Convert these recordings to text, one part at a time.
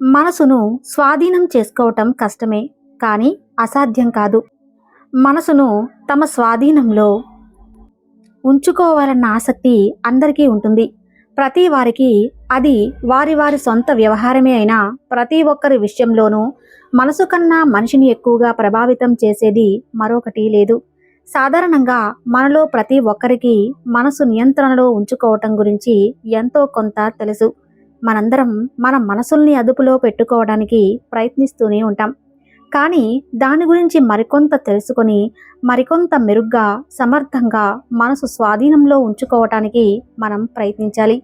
మనసును స్వాధీనం చేసుకోవటం కష్టమే కానీ అసాధ్యం కాదు. మనసును తమ స్వాధీనంలో ఉంచుకోవాలన్న ఆసక్తి అందరికీ ఉంటుంది. ప్రతి వారికి అది వారి వారి సొంత వ్యవహారమే అయినా ప్రతి ఒక్కరి విషయంలోనూ మనసు కన్నా మనిషిని ఎక్కువగా ప్రభావితం చేసేది మరొకటి లేదు. సాధారణంగా మనలో ప్రతి ఒక్కరికి మనసు నియంత్రణలో ఉంచుకోవటం గురించి ఎంతో కొంత తెలుసు. మనందరం మన మనసుల్ని అదుపులో పెట్టుకోవడానికి ప్రయత్నిస్తూనే ఉంటాం. కానీ దాని గురించి మరికొంత తెలుసుకొని మరికొంత మెరుగ్గా సమర్థంగా మనసు స్వాధీనంలో ఉంచుకోవటానికి మనం ప్రయత్నించాలి.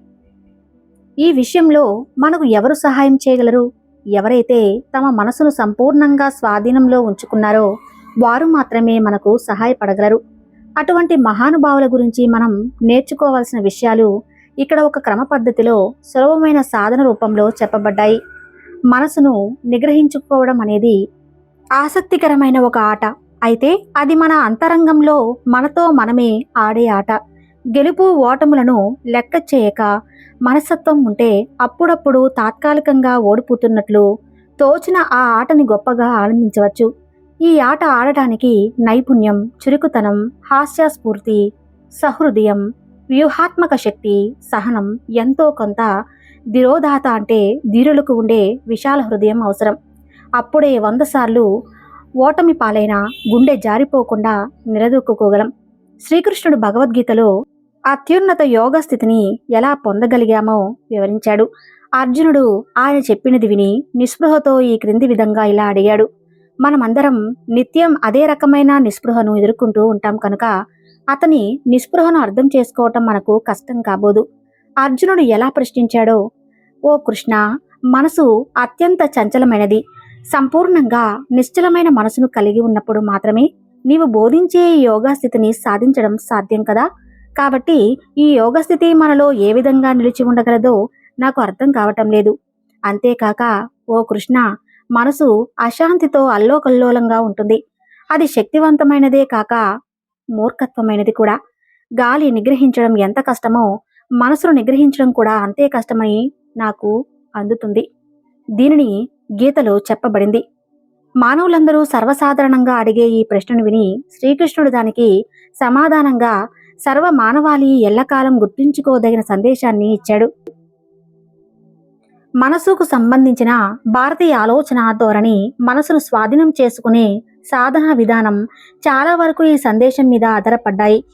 ఈ విషయంలో మనకు ఎవరు సహాయం చేయగలరు? ఎవరైతే తమ మనసును సంపూర్ణంగా స్వాధీనంలో ఉంచుకున్నారో వారు మాత్రమే మనకు సహాయపడగలరు. అటువంటి మహానుభావుల గురించి మనం నేర్చుకోవాల్సిన విషయాలు ఇక్కడ ఒక క్రమ పద్ధతిలో సులభమైన సాధన రూపంలో చెప్పబడ్డాయి. మనసును నిగ్రహించుకోవడం అనేది ఆసక్తికరమైన ఒక ఆట. అయితే అది మన అంతరంగంలో మనతో మనమే ఆడే ఆట. గెలుపు ఓటములను లెక్క చేయక మనస్తత్వం ఉంటే అప్పుడప్పుడు తాత్కాలికంగా ఓడిపోతున్నట్లు తోచిన ఆ ఆటని గొప్పగా ఆనందించవచ్చు. ఈ ఆట ఆడటానికి నైపుణ్యం చురుకుతనం హాస్యాస్ఫూర్తి సహృదయం వ్యూహాత్మక శక్తి సహనం ఎంతో కొంత ధిరోధాత అంటే ధీరులకు ఉండే విశాల హృదయం అవసరం. అప్పుడే వంద సార్లు ఓటమి పాలైన గుండె జారిపోకుండా నిలదొక్కుకోగలం. శ్రీకృష్ణుడు భగవద్గీతలో అత్యున్నత యోగ స్థితిని ఎలా పొందగలిగామో వివరించాడు. అర్జునుడు ఆయన చెప్పినది విని నిస్పృహతో ఈ క్రింది విధంగా ఇలా అడిగాడు. మనమందరం నిత్యం అదే రకమైన నిస్పృహను ఎదుర్కొంటూ ఉంటాం కనుక అతని నిస్పృహను అర్థం చేసుకోవటం మనకు కష్టం కాబోదు. అర్జునుడు ఎలా ప్రశ్నించాడో? ఓ కృష్ణ మనసు అత్యంత చంచలమైనది. సంపూర్ణంగా నిశ్చలమైన మనసును కలిగి ఉన్నప్పుడు మాత్రమే నీవు బోధించే ఈ యోగా స్థితిని సాధించడం సాధ్యం కదా? కాబట్టి ఈ యోగ స్థితి మనలో ఏ విధంగా నిలిచి ఉండగలదో నాకు అర్థం కావటం లేదు. అంతేకాక ఓ కృష్ణ మనసు అశాంతితో అల్లోకల్లోలంగా ఉంటుంది. అది శక్తివంతమైనదే కాక మూర్ఖత్వమైనది కూడా. గాలి నిగ్రహించడం ఎంత కష్టమో మనసును నిగ్రహించడం కూడా అంతే కష్టమని నాకు అందుతుంది. దీనిని గీతలో చెప్పబడింది. మానవులందరూ సర్వసాధారణంగా అడిగే ఈ ప్రశ్నను విని శ్రీకృష్ణుడు దానికి సమాధానంగా సర్వ మానవాళి ఎల్లకాలం గుర్తుంచుకోదగిన సందేశాన్ని ఇచ్చాడు. మనసుకు సంబంధించిన భారతీయ ఆలోచన ధోరణి మనసును స్వాధీనం చేసుకునే సాధన విధానం చాలా వరకు ఈ సందేశం మీద ఆధారపడ్డాయి.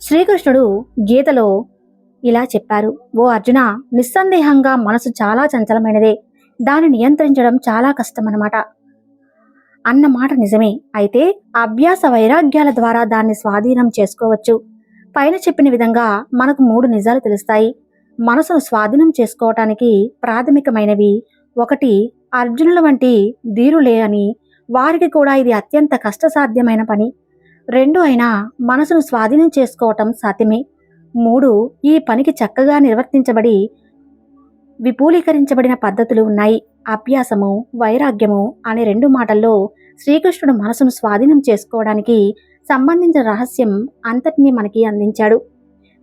శ్రీకృష్ణుడు గీతలో ఇలా చెప్పారు. ఓ అర్జున నిస్సందేహంగా మనసు చాలా చంచలమైనదే. దాన్ని నియంత్రించడం చాలా కష్టమన్నమాట. అన్న మాట నిజమే. అయితే అభ్యాస వైరాగ్యాల ద్వారా దాన్ని స్వాధీనం చేసుకోవచ్చు. పైన చెప్పిన విధంగా మనకు మూడు నిజాలు తెలుస్తాయి. మనసును స్వాధీనం చేసుకోవటానికి ప్రాథమికమైనవి ఒకటి అర్జునుల వంటి ధీరులే అని వారికి కూడా ఇది అత్యంత కష్టసాధ్యమైన పని. రెండు అయినా మనసును స్వాధీనం చేసుకోవటం సాధ్యమే. మూడు ఈ పనికి చక్కగా నిర్వర్తించబడి విపూలీకరించబడిన పద్ధతులు ఉన్నాయి. అభ్యాసము వైరాగ్యము అనే రెండు మాటల్లో శ్రీకృష్ణుడు మనసును స్వాధీనం చేసుకోవడానికి సంబంధించిన రహస్యం అంతటినీ మనకి అందించాడు.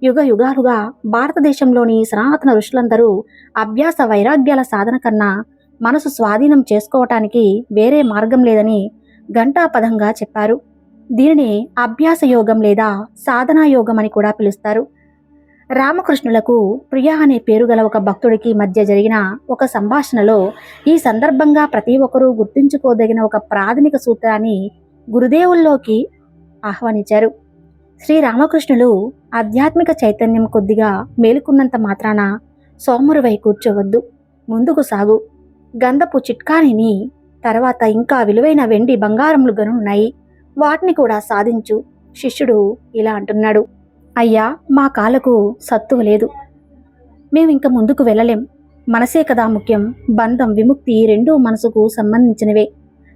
యుగ యుగాలుగా భారతదేశంలోని సనాతన ఋషులందరూ అభ్యాస వైరాగ్యాల సాధన కన్నా మనసు స్వాధీనం చేసుకోవటానికి వేరే మార్గం లేదని ఘంటాపథంగా చెప్పారు. దీనిని అభ్యాస యోగం లేదా సాధనా యోగం అని కూడా పిలుస్తారు. రామకృష్ణులకు ప్రియ అనే పేరు గల ఒక భక్తుడికి మధ్య జరిగిన ఒక సంభాషణలో ఈ సందర్భంగా ప్రతి ఒక్కరూ గుర్తుంచుకోదగిన ఒక ప్రాథమిక సూత్రాన్ని గురుదేవుల్లోకి ఆహ్వానించారు. శ్రీ రామకృష్ణులు ఆధ్యాత్మిక చైతన్యం కొద్దిగా మేలుకున్నంత మాత్రాన సోమరువై కూర్చోవద్దు ముందుకు సాగు. గంధపు చిట్కానిని తర్వాత ఇంకా విలువైన వెండి బంగారములు గనున్నాయి. వాటిని కూడా సాధించు. శిష్యుడు ఇలా అంటున్నాడు. అయ్యా మా కాళ్ళకు సత్తువ లేదు. మేము ఇంక ముందుకు వెళ్ళలేం. మనసే కదా ముఖ్యం. బంధం విముక్తి రెండూ మనసుకు సంబంధించినవే.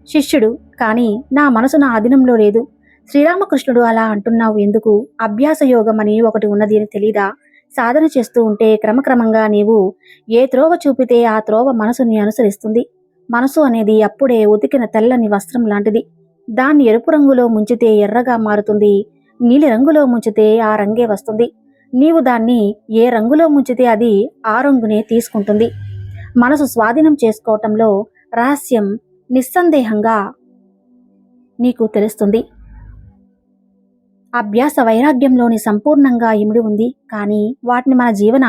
శిష్యుడు కానీ నా మనసు నా అధీనంలో లేదు. శ్రీరామకృష్ణుడు అలా అంటున్నావు ఎందుకు? అభ్యాస యోగం అని ఒకటి ఉన్నది అని తెలీదా? సాధన చేస్తూ ఉంటే క్రమక్రమంగా నీవు ఏ త్రోవ చూపితే ఆ త్రోవ మనసుని అనుసరిస్తుంది. మనసు అనేది అప్పుడే ఉతికిన తెల్లని వస్త్రం లాంటిది. దాన్ని ఎరుపు రంగులో ముంచితే ఎర్రగా మారుతుంది. నీలి రంగులో ముంచితే ఆ రంగే వస్తుంది. నీవు దాన్ని ఏ రంగులో ముంచితే అది ఆ రంగునే తీసుకుంటుంది. మనసు స్వాధీనం చేసుకోవటంలో రహస్యం నిస్సందేహంగా నీకు తెలుస్తుంది. అభ్యాస వైరాగ్యంలోని సంపూర్ణంగా ఇమిడి ఉంది. కానీ వాటిని మన జీవన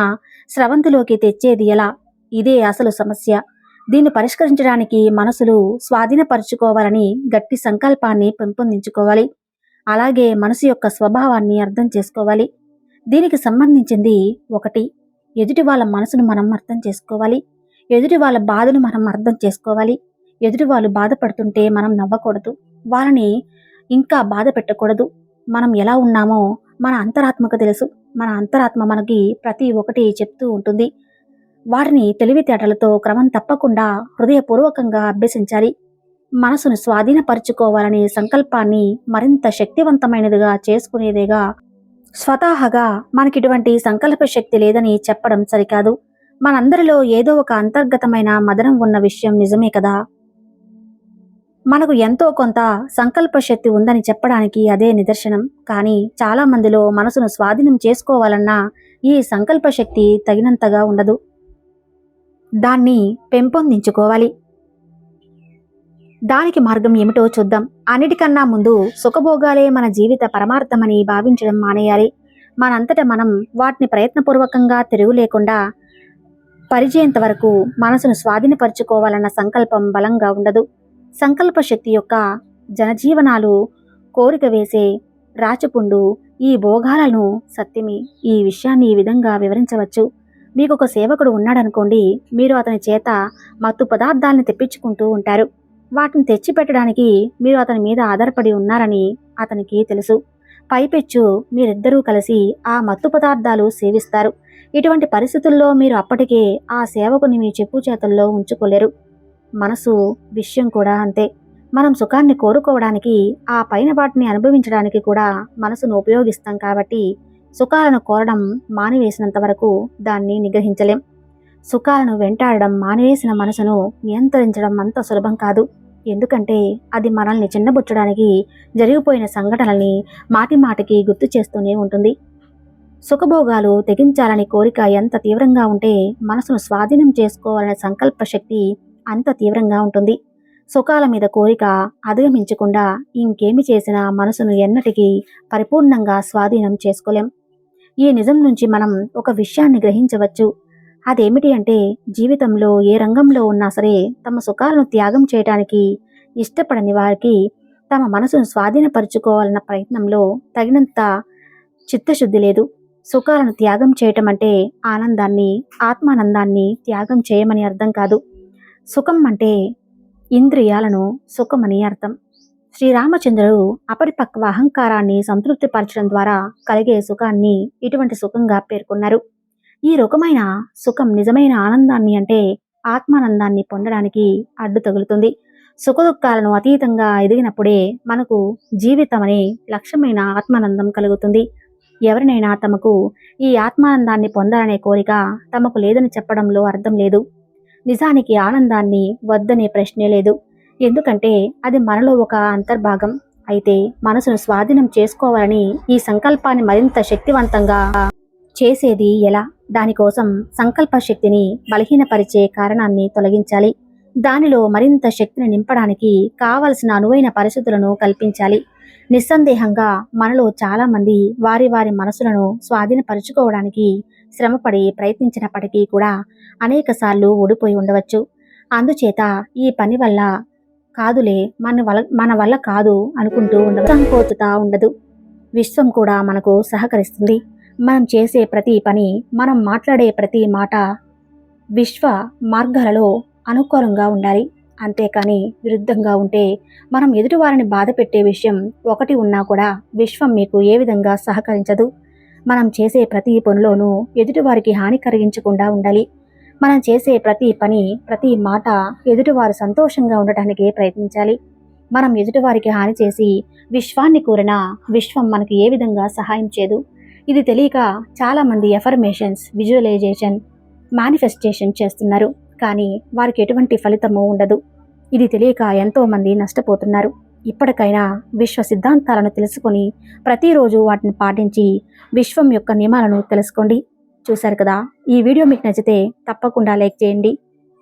స్రవంతిలోకి తెచ్చేది ఎలా? ఇదే అసలు సమస్య. దీన్ని పరిష్కరించడానికి మనసులు స్వాధీనపరుచుకోవాలని గట్టి సంకల్పాన్ని పెంపొందించుకోవాలి. అలాగే మనసు యొక్క స్వభావాన్ని అర్థం చేసుకోవాలి. దీనికి సంబంధించింది ఒకటి. ఎదుటి వాళ్ళ మనసును మనం అర్థం చేసుకోవాలి. ఎదుటి వాళ్ళ బాధను మనం అర్థం చేసుకోవాలి. ఎదుటి వాళ్ళు బాధపడుతుంటే మనం నవ్వకూడదు. వాళ్ళని ఇంకా బాధ పెట్టకూడదు. మనం ఎలా ఉన్నామో మన అంతరాత్మకు తెలుసు. మన అంతరాత్మ మనకి ప్రతి ఒక్కటి చెప్తూ ఉంటుంది. వాటిని తెలివితేటలతో క్రమం తప్పకుండా హృదయపూర్వకంగా అభ్యసించాలి. మనసును స్వాధీనపరుచుకోవాలనే సంకల్పాన్ని మరింత శక్తివంతమైనదిగా చేసుకునేదేగా స్వతహాగా మనకిటువంటి సంకల్ప శక్తి లేదని చెప్పడం సరికాదు. మనందరిలో ఏదో ఒక అంతర్గతమైన మదనం ఉన్న విషయం నిజమే కదా? మనకు ఎంతో కొంత సంకల్ప శక్తి ఉందని చెప్పడానికి అదే నిదర్శనం. కానీ చాలా మందిలో మనసును స్వాధీనం చేసుకోవాలన్నా ఈ సంకల్ప శక్తి తగినంతగా ఉండదు. దాన్ని పెంపొందించుకోవాలి. దానికి మార్గం ఏమిటో చూద్దాం. అన్నిటికన్నా ముందు సుఖభోగాలే మన జీవిత పరమార్థమని భావించడం మానేయాలి. మనంతట మనం వాటిని ప్రయత్నపూర్వకంగా తిరుగు లేకుండా పరిచయంత వరకు మనసును స్వాధీనపరుచుకోవాలన్న సంకల్పం బలంగా ఉండదు. సంకల్ప శక్తి యొక్క జనజీవనాలు కోరిక వేసే రాచపుండు ఈ భోగాలను సత్యమి ఈ విషయాన్ని ఈ విధంగా వివరించవచ్చు. మీకు ఒక సేవకుడు ఉన్నాడనుకోండి మీరు అతని చేత మత్తు పదార్థాలను తెప్పించుకుంటూ ఉంటారు. వాటిని తెచ్చిపెట్టడానికి మీరు అతని మీద ఆధారపడి ఉన్నారని అతనికి తెలుసు. పైపెచ్చు మీరిద్దరూ కలిసి ఆ మత్తు పదార్థాలు సేవిస్తారు. ఇటువంటి పరిస్థితుల్లో మీరు అప్పటికే ఆ సేవకుని మీ చెప్పు చేతుల్లో ఉంచుకోలేరు. మనసు విషయం కూడా అంతే. మనం సుఖాన్ని కోరుకోవడానికి ఆ పైన వాటిని అనుభవించడానికి కూడా మనసును ఉపయోగిస్తాం కాబట్టి సుఖాలను కోరడం మానివేసినంత వరకు దాన్ని నిగ్రహించలేం. సుఖాలను వెంటాడడం మానివేసిన మనసును నియంత్రించడం అంత సులభం కాదు. ఎందుకంటే అది మనల్ని చిన్నబుచ్చడానికి జరిగిపోయిన సంఘటనల్ని మాటిమాటికి గుర్తు చేస్తూనే ఉంటుంది. సుఖభోగాలు తెగించాలని కోరిక ఎంత తీవ్రంగా ఉంటే మనసును స్వాధీనం చేసుకోవాలనే సంకల్ప శక్తి అంత తీవ్రంగా ఉంటుంది. సుఖాల మీద కోరిక అధిగమించకుండా ఇంకేమి చేసినా మనసును ఎన్నటికీ పరిపూర్ణంగా స్వాధీనం చేసుకోలేం. ఈ నిజం నుంచి మనం ఒక విషయాన్ని గ్రహించవచ్చు. అదేమిటి అంటే జీవితంలో ఏ రంగంలో ఉన్నా సరే తమ సుఖాలను త్యాగం చేయడానికి ఇష్టపడని వారికి తమ మనసును స్వాధీనపరుచుకోవాలన్న ప్రయత్నంలో తగినంత చిత్తశుద్ధి లేదు. సుఖాలను త్యాగం చేయటం అంటే ఆనందాన్ని ఆత్మానందాన్ని త్యాగం చేయమని అర్థం కాదు. సుఖం అంటే ఇంద్రియాలను సుఖమని అర్థం. శ్రీరామచంద్రుడు అపరిపక్వ అహంకారాన్ని సంతృప్తిపరచడం ద్వారా కలిగే సుఖాన్ని ఇటువంటి సుఖంగా పేర్కొన్నారు. ఈ రకమైన సుఖం నిజమైన ఆనందాన్ని అంటే ఆత్మానందాన్ని పొందడానికి అడ్డు తగులుతుంది. సుఖదుఖాలను అతీతంగా ఎదిగినప్పుడే మనకు జీవితం అనే లక్ష్యమైన ఆత్మానందం కలుగుతుంది. ఎవరినైనా తమకు ఈ ఆత్మానందాన్ని పొందాలనే కోరిక తమకు లేదని చెప్పడంలో అర్థం లేదు. నిజానికి ఆనందాన్ని వద్దనే ప్రశ్నే లేదు. ఎందుకంటే అది మనలో ఒక అంతర్భాగం. అయితే మనసును స్వాధీనం చేసుకోవాలని ఈ సంకల్పాన్ని మరింత శక్తివంతంగా చేసేది ఎలా? దానికోసం సంకల్ప శక్తిని బలహీనపరిచే కారణాన్ని తొలగించాలి. దానిలో మరింత శక్తిని నింపడానికి కావలసిన అనువైన పరిస్థితులను కల్పించాలి. నిస్సందేహంగా మనలో చాలామంది వారి వారి మనసులను స్వాధీనపరుచుకోవడానికి శ్రమపడి ప్రయత్నించినప్పటికీ కూడా అనేకసార్లు ఓడిపోయి ఉండవచ్చు. అందుచేత ఈ పని వల్ల కాదులే మన వల్ల మన వల్ల కాదు అనుకుంటూ ఉండదు ఉండదు. విశ్వం కూడా మనకు సహకరిస్తుంది. మనం చేసే ప్రతి పని మనం మాట్లాడే ప్రతి మాట విశ్వ మార్గాలలో అనుకూలంగా ఉండాలి. అంతేకాని విరుద్ధంగా ఉంటే మనం ఎదుటివారిని బాధ పెట్టే విషయం ఒకటి ఉన్నా కూడా విశ్వం మీకు ఏ విధంగా సహకరించదు. మనం చేసే ప్రతి పనిలోనూ ఎదుటివారికి హాని కలిగించకుండా ఉండాలి. మనం చేసే ప్రతి పని ప్రతి మాట ఎదుటివారు సంతోషంగా ఉండటానికి ప్రయత్నించాలి. మనం ఎదుటివారికి హాని చేసి విశ్వాన్ని కోరిన విశ్వం మనకి ఏ విధంగా సహాయం చేయదు ఇది తెలియక చాలామంది ఎఫర్మేషన్స్ విజువలైజేషన్ మేనిఫెస్టేషన్ చేస్తున్నారు. కానీ వారికి ఎటువంటి ఫలితము ఉండదు. ఇది తెలియక ఎంతోమంది నష్టపోతున్నారు. ఇప్పటికైనా విశ్వ సిద్ధాంతాలను తెలుసుకొని ప్రతిరోజు వాటిని పాటించి విశ్వం యొక్క నియమాలను తెలుసుకోండి. చూశారు కదా? ఈ వీడియో మీకు నచ్చితే తప్పకుండా లైక్ చేయండి.